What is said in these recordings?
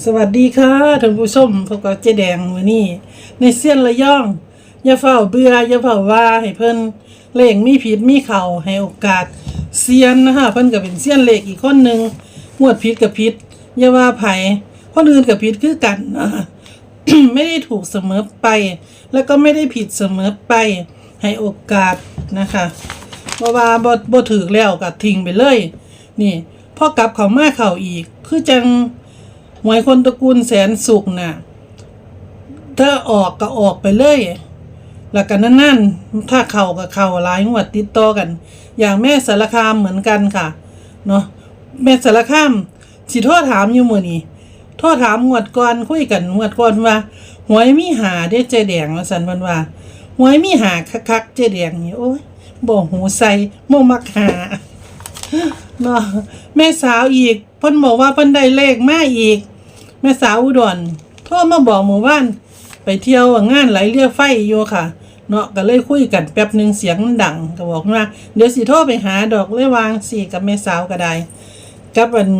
สวัสดีค่ะท่านผู้ชมพบกับเจ๊แดงวันนี้ ในเสี้ยนระย่อง อย่าเฝ้าเบื่ออย่าเฝ้าว่าให้เพิ่นเลขมีผิดมีเข่าให้โอกาสเซียนนะคะเพิ่นก็เป็นเซียนเลขอีกคนหนึ่งงวดผิดกับผิดอย่าว่าไผคนอื่นกับผิดคือกันนะคะไม่ได้ถูกเสมอไป แล้วก็ไม่ได้ผิดเสมอไปให้โอกาสนะคะบ่ว่าบ่บ่ถือแล้วก็ทิ้งไปเลย นี่พอกลับเขามาเข่าอีกคือจัง หวยคนตระกูลแสนสุขน่ะถ้าออกก็ออกไปเลย แล้วกันนั่นๆ ถ้าเข่ากับเข่าหลายงวดติดต่อกัน อย่างแม่สารคามเหมือนกันค่ะ เนาะแม่สารคามสิโทษถามอยู่มือนี้โทษถามงวดก่อนคุยกันงวดก่อนว่าหวยมีหาได้เจแดงว่าสันวันว่าหวยมีหาคักๆเจแดงนี่โอ้ยบ่หูใส่บ่มักหาเนาะแม่สาวอีกเพิ่นบอกว่าเพิ่นได้เลขมาอีก แม่สาวอุดรโทรมาบอกหมู่บ้าน ไปเที่ยวงานไหลเรือไฟอยู่ค่ะ เนาะก็เลยคุยกันแป๊บหนึ่งเสียงมันดังก็บอกว่าเดี๋ยวสิโทรไปหาดอกเลยวางสิกับแม่สาวก็ได้กับอัน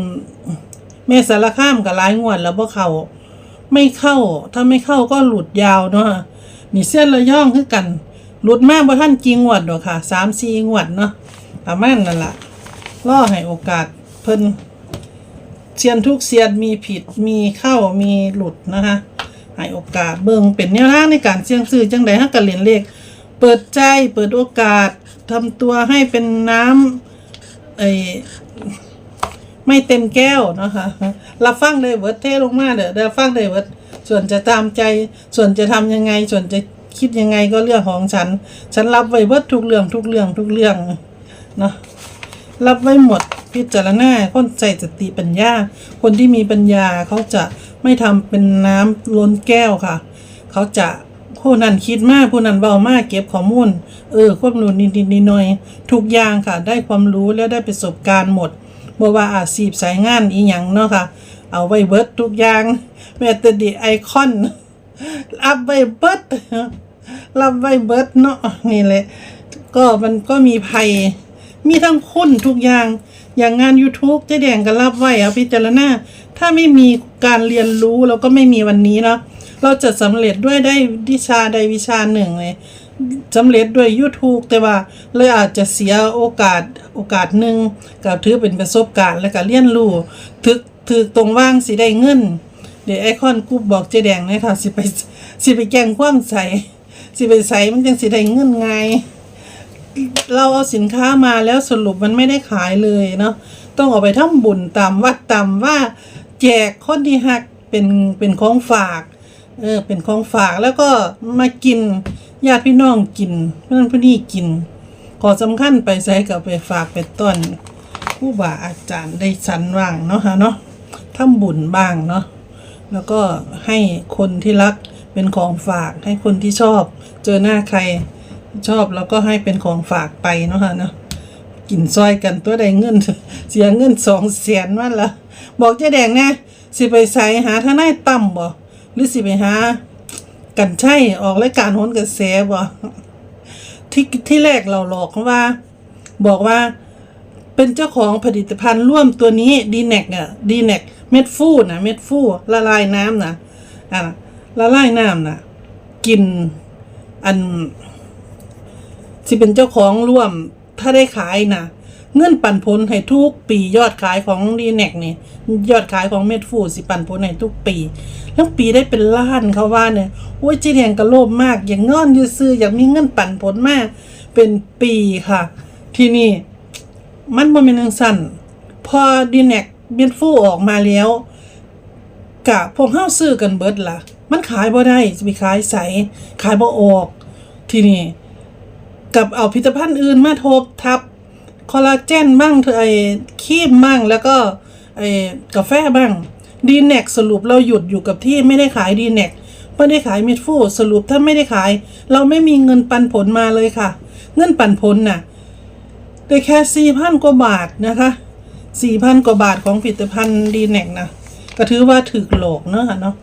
แม่สารข้ามกับหลายงวดแล้วบ่เขาไม่เข้า ถ้าไม่เข้าก็หลุดยาวเนาะนี่เส้นระย่องคือกัน หลุดมากบ่ท่านกี่งวดดอกค่ะสามสี่งวดเนาะประมาณนั่นล่ะล่อให้โอกาสเพิ่น เซียนทุกเซียนมีผิดมีเข้ามีหลุดนะคะให้โอกาสเบิ่งเป็นแนวทางในการเสี่ยงซื้อจังใดฮักกะเล่นเลข เปิดใจเปิดโอกาสทำตัวให้เป็นน้ำไอไม่เต็มแก้วนะคะรับฟังได้เวิร์ดเทลงมาเด้อเด้อฟังได้เวิร์ดส่วนจะตามใจ ส่วนจะทำยังไง ส่วนจะคิดยังไงก็เรื่องของฉัน ฉันรับไว้เบิดทุกเรื่องทุกเรื่องทุกเรื่องเนาะรับไว้หมด พิจารณาคนใจสติปัญญา คนที่มีปัญญาเขาจะไม่ทำเป็นน้ำล้นแก้วค่ะ เขาจะผู้นั้นคิดมากผู้นั้นเบามากเก็บข้อมูล เออความรู้นิดๆหน่อยๆทุกอย่างค่ะ ได้ความรู้แล้วได้ประสบการณ์หมดบ่ว่าอาชีพสายงานอีหยังเนาะค่ะ เอาไว้เบิร์ดทุกอย่างแม้แต่ดีไอคอนรับไว้เบิร์ดรับไว้เบิร์ดเนาะนี่แหละก็มันก็มีภัย มีทั้งคุณทุกอย่าง อย่างงาน YouTube เจ๊แดงก็รับไว้เอาพิจารณาถ้าไม่มีการเรียนรู้เราก็ไม่มีวันนี้เนาะเราจะสำเร็จด้วยได้วิชาใดวิชาหนึ่งเลยสำเร็จด้วย YouTube แต่ว่าเลยอาจจะเสียโอกาสโอกาสหนึ่งกับถือเป็นประสบการณ์และก็เรียนรู้ถึกถือตรงว่างสิได้เงิน เดี๋ยวไอคอนกูบอกเจ๊แดงเลยค่ะสิไปสิไปแกงความใส่สิไปใส่มันจังสิได้เงินไง เราเอาสินค้ามาแล้วสรุปมันไม่ได้ขายเลยเนาะต้องเอาไปทำบุญตามวัดตามว่าแจกคนที่หักเป็นเป็นของฝากเออเป็นของฝากแล้วก็มากินญาติพี่น้องกินเพื่อนพี่นี่กิน ขอสำคัญไปใส่กับไปฝากไปต้นผู้บ่าอาจารย์ได้สันว่างเนาะฮะเนาะทำบุญบ้างเนาะแล้วก็ให้คนที่รักเป็นของฝากให้คนที่ชอบ เจอหน้าใคร ชอบแล้วก็ให้เป็นของฝากไปเนาะค่ะเนาะกินซอยกันตัวใดเงิน เสียเงินสองแสนวันละบอกเจ๊แดงแน่สิไปใส่หาทนายตั้มบ่หรือสิไปหา กันใช่ออกรายการโหนกระแสบ่ที่ที่แรกเราหลอกเขาว่า บอกว่าเป็นเจ้าของผลิตภัณฑ์ร่วมตัวนี้ดีเน็กอะดีเน็กเม็ดฟูนะเม็ดฟูละลายน้ำนะอะละลายน้ำนะกินอัน ที่เป็นเจ้าของร่วมถ้าได้ขายนะเงื่อนปันผลให้ทุกปียอดขายของดีเน็กนี่ยอดขายของเม็ดฟูสิปันผลให้ทุกปี แล้วปีได้เป็นล้านเขาว่าเนี่ยโอ้ยเจีแดงกระโลภมาก อย่างงอนอยืซื้ออยากมีเงินปันผลมาก เป็นปีค่ะ ที่นี่มันบ่แม่นจังซั่นพอดีเน็กเบียนฟูออกมาแล้วกะพวกเฮาซื้อกันเบิดล่ะ มันขายบ่ได้จะไปขายใสขายบ่ออก ที่นี้ กับเอาผลิตภัณฑ์อื่นมาทบทับคอลลาเจนบ้างเธอไอ้ครีมบ้างแล้วก็ไอ้กาแฟบ้างดีเน็กสรุปเราหยุดอยู่กับที่ไม่ได้ขายดีเน็กไม่ได้ขายม็ดฟูสรุปถ้าไม่ได้ขาย เราไม่มีเงินปันผลมาเลยค่ะ เงินปันผลน่ะได้แค่สี่พันกว่าบาทนะคะสี่พันกว่าบาทของผลิตภัณฑ์ดีเน็กนะก็ถือว่าถือโหลกเนอะเนาะ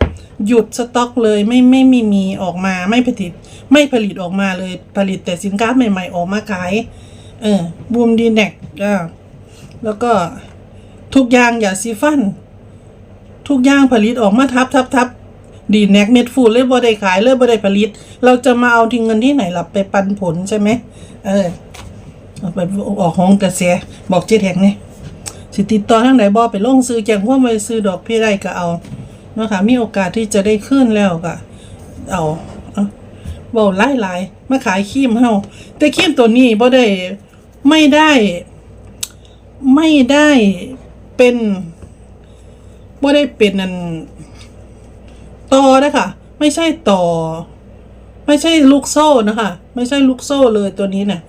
หยุดสต็อกเลยไม่ไม่มีมีออกมาไม่ผลิต ไม่ผลิตออกมาเลยผลิตแต่สินค้าใหม่ ๆ ออกมาขาย เออบูมดีเน็กอ่าแล้วก็ทุกอย่างอย่าซีฟัน ทุกอย่างผลิตออกมาทับทับทับดีแน็กเม็ดฟูดเลยบ่ได้ขายเลยบ่ได้ผลิต เราจะมาเอาที่เงินที่ไหนล่ะไปปันผลใช่ไหมเออเอาไปออกห้องแต่เสียบอกเจ๊แทงนี่สิติดต่อทางไหนบ่ไปลงซื้อแจงว่าไปซื้อดอกพี่ได้ก็เอานะคะมีโอกาสที่จะได้ขึ้นแล้วก็เอา เอาเบาหลายหลายมาขายครีมเฮาแต่ครีมตัวนี้บ่ได้ไม่ได้ ไม่ได้เป็นบ่ได้เป็นนันต่อนะคะไม่ใช่ต่อ ไม่ใช่ลูกโซ่นะคะ ไม่ใช่ลูกโซ่เลยตัวนี้นะ่ะ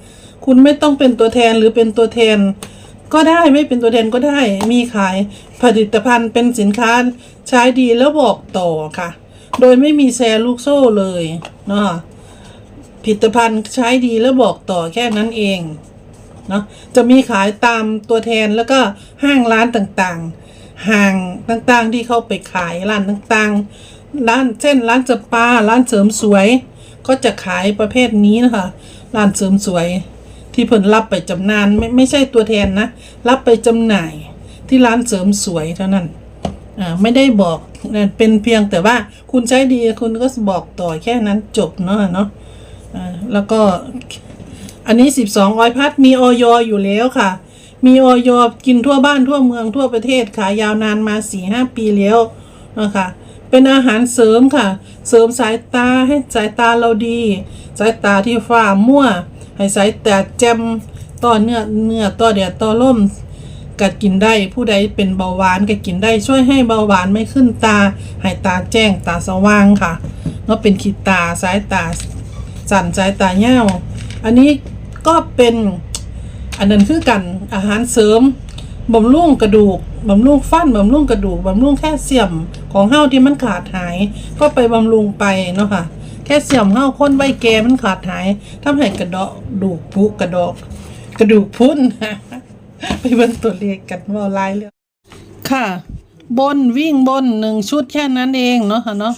คุณไม่ต้องเป็นตัวแทนหรือเป็นตัวแทน ก็ได้ไม่เป็นตัวแทนก็ได้ มีขายผลิตภัณฑ์เป็นสินค้าใช้ดีแล้วบอกต่อค่ะ โดยไม่มีแชร์ลูกโซ่เลยเนาะ ผลิตภัณฑ์ใช้ดีแล้วบอกต่อแค่นั้นเองเนาะจะมีขายตามตัวแทนแล้วก็ห้างร้านต่างๆ ห้างต่างๆที่เขาไปขายร้านต่างๆ ร้านเช่นร้านสปาร้านเสริมสวย ก็จะขายประเภทนี้นะคะร้านเสริมสวย ที่เพิ่นรับไปจำหนานไม่ไม่ใช่ตัวแทนนะ รับไปจำหน่ายที่ร้านเสริมสวยเท่านั้นอ่าไม่ได้บอกนะเป็นเพียงแต่ว่าคุณใช้ดีคุณก็บอกต่อแค่นั้นจบเนาะเนาะ แล้วก็อันนี้ 12ออยพัดมีออยอยู่แล้วค่ะ มีออยกินทั่วบ้านทั่วเมืองทั่วประเทศขายยาวนานมา4-5ปีแล้วนะคะเป็นอาหารเสริมค่ะ เสริมสายตาให้สายตาเราดี สายตาที่ฝ้ามั่ว ให้สายตาแจ่มต่อเนื้อเนื้อต่อแดดต่อล่มก็กินได้ผู้ใดเป็นเบาหวานก็กินได้ช่วยให้เบาหวานไม่ขึ้นตาให้ตาแจ้งตาสว่างค่ะเนาะเป็นขีดตาสายตา สันสายตาเหี่อันนี้ก็เป็นอันนั้นคือกันอาหารเสริมบำรุงกระดูกบำรุงฟันบำรุงกระดูกบำรุงแคลเซียมของเฮาที่มันขาดหาย ก็ไปบำรุงไปเนาะค่ะแคลเซียมเฮาคนใบแก่มันขาดหายทำให้กระดอกดูกพุกระดอกกระดูกพรุนไปเบิ่งตัวเลขกันว่าลายเรื่องค่ะ บนวิ่งบนหนึ่งชุดแค่นั้นเองเนาะค่ะเนาะ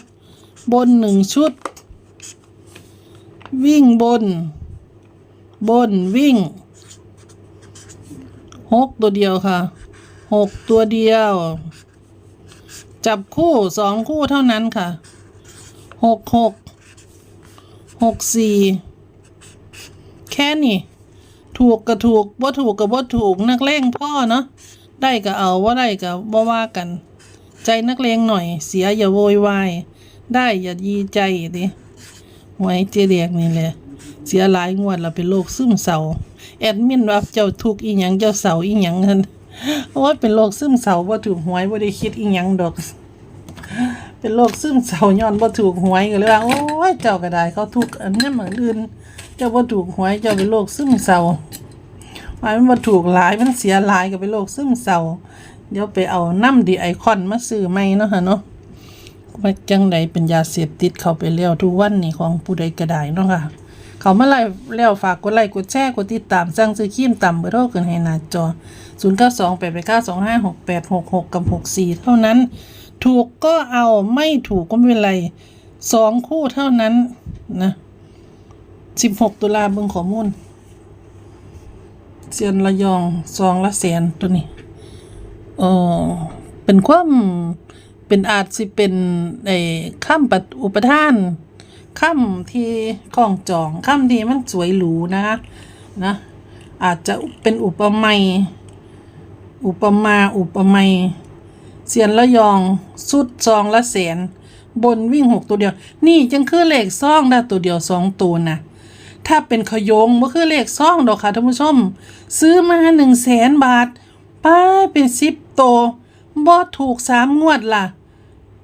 บนหนึ่งชุด วิ่งบน บนวิ่งหกตัวเดียวค่ะหกตัวเดียว จับคู่สองคู่เท่านั้นค่ะหกหกหกสี่แค่นี้ถูกก็ถูกบ่ถูกก็บ่ถูกนักเลงพ่อเนาะได้ก็เอาว่าได้ก็บ่ว่ากัน ใจนักเลงหน่อย เสียอย่าโวยวายได้อย่ายีใจดิ วยเจเรียกนี่แหละเสียหลายงวดแล้วเป็นโรคซึมเศร้าแอดมินว่าเจ้าทุกข์อีหยังเจ้าเศร้าอีหยังนั่นโอ้ยเป็นโรคซึมเศร้าบ่ถูกหวยบ่ได้คิดอีหยังดอก เป็นโรคซึมเศร้าย้อนบ่ถูกหวยก็เลยว่าโอ้ยเจ้าก็ได้เขาทุกข์อันนี้เหมือนอื่น เจ้าบ่ถูกหวยเจ้าเป็นโรคซึมเศร้าหมายมันบ่ถูกหลายมันเสียหลายก็เป็นโรคซึมเศร้าเดี๋ยวไปเอาน้ำดีไอคอนมาซื้อใหม่เนาะฮะเนาะ ว่าจังใดเป็นยาเสพติดเข้าไปแล้วทุกวันนี้ของผู้ใดก็ได้เนาะค่ะ เขามาไล่แล้วฝากกดไลค์กดแชร์กดติดตามสั่งซื้อครีมต่ำเบอร์โทรขึ้นให้หน้าจอ 0 9 2 8 8 9 2 5 6 8 6 6 กับ 64 เท่านั้น ถูกก็เอาไม่ถูกก็ไม่เป็นไรสองคู่เท่านั้นนะ 16 ตุลาเบิ่งข้อมูลเซียนระยองซองละแสนตัวนี้เออเป็นความ เป็นอาจสิเป็นไอ้ข้ามปัดอุปทานข้ามที่คล้องจองข้ามที่มันสวยหรูนะนะอาจจะเป็นอุปมยอุปมาอุปไมยเซียนระยองสุดซองละแสน บนวิ่งหกตัวเดียว นี่จังคือเลขซองได้ตัวเดียวสองตัวนะถ้าเป็นขยงมันคือเลขซ่องดอกค่ะท่านผู้ชม ซื้อมาหนึ่งแสนบาทป้ายเป็นสิบโตว บ่ถูกสามงวดล่ะ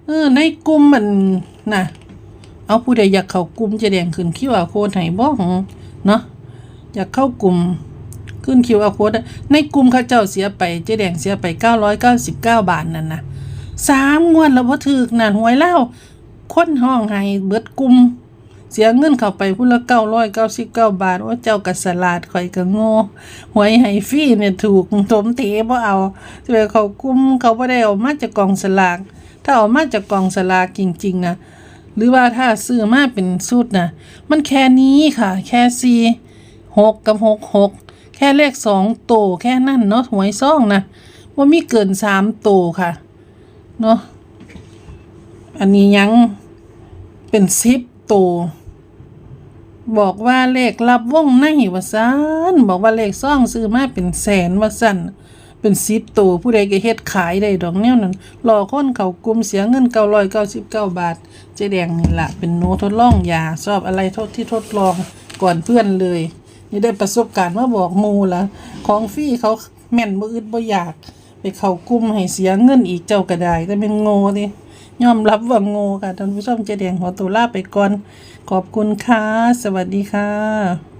เออ ในกลุ่มมันนะเอาผู้ใดอยากเข้ากลุ่มจะแดงขึ้นคิวอาโค้ดให้บ่หงเนาะอยากเข้ากลุ่มขึ้นคิวอาโค้ดในกลุ่มข้าเจ้าเสียไปเจ๊แดงเสียไป 999 บาทนั่นนะสามงวดแล้วบ่ถึกนั่นหวยแล้วคนห้องให้เบิดกลุ่ม เสียเงินเข้าไปพุ่นละเก้าร้อยเก้าสิบเก้าบาทว่าเจ้ากัสลาดข่อยก็โง่หวยไฮฟี่เนี่ยถูกถมเทบ่เอาจะไปเขากุ้มเขาบ่ได้เอามาจากกองสลาก ถ้าเอามาจากกองสลากจริง ๆ นะ หรือว่าถ้าซื้อมาเป็นสูตรนะ มันแค่นี้ค่ะ แค่สี่หกกับหกหกแค่เลขสองโตวแค่นั้นเนาะหวยซ่องนะว่ามีเกินสามโตวค่ะเนาะอันนี้ยังเป็นซิปตัว บอกว่าเลขรับวงในว่าซันบอกว่าเลขซ่องซื้อมาเป็นแสนว่าซันเป็นซิปตัวผู้ใดก็เฮ็ดขายได้ดอกแนวนั้นรอคนเขากลุ่มเสียเงิน999บาท เจ๊แดงนี่ละเป็นโนทดลองยาชอบอะไรทดที่ทดลองก่อนเพื่อนเลย นี่ได้ประสบการณ์มาบอกมูละของฟรี่เขาแม่นบ่อึดบ่อยาก ไปเขากลุ่มให้เสียเงินอีกเจ้าก็ได้แต่เป็นโง่ดิ ยอมรับว่างูค่ะท่านผู้ชมเจ๊แดงขอตัวลาไปก่อน ขอบคุณค่ะ สวัสดีค่ะ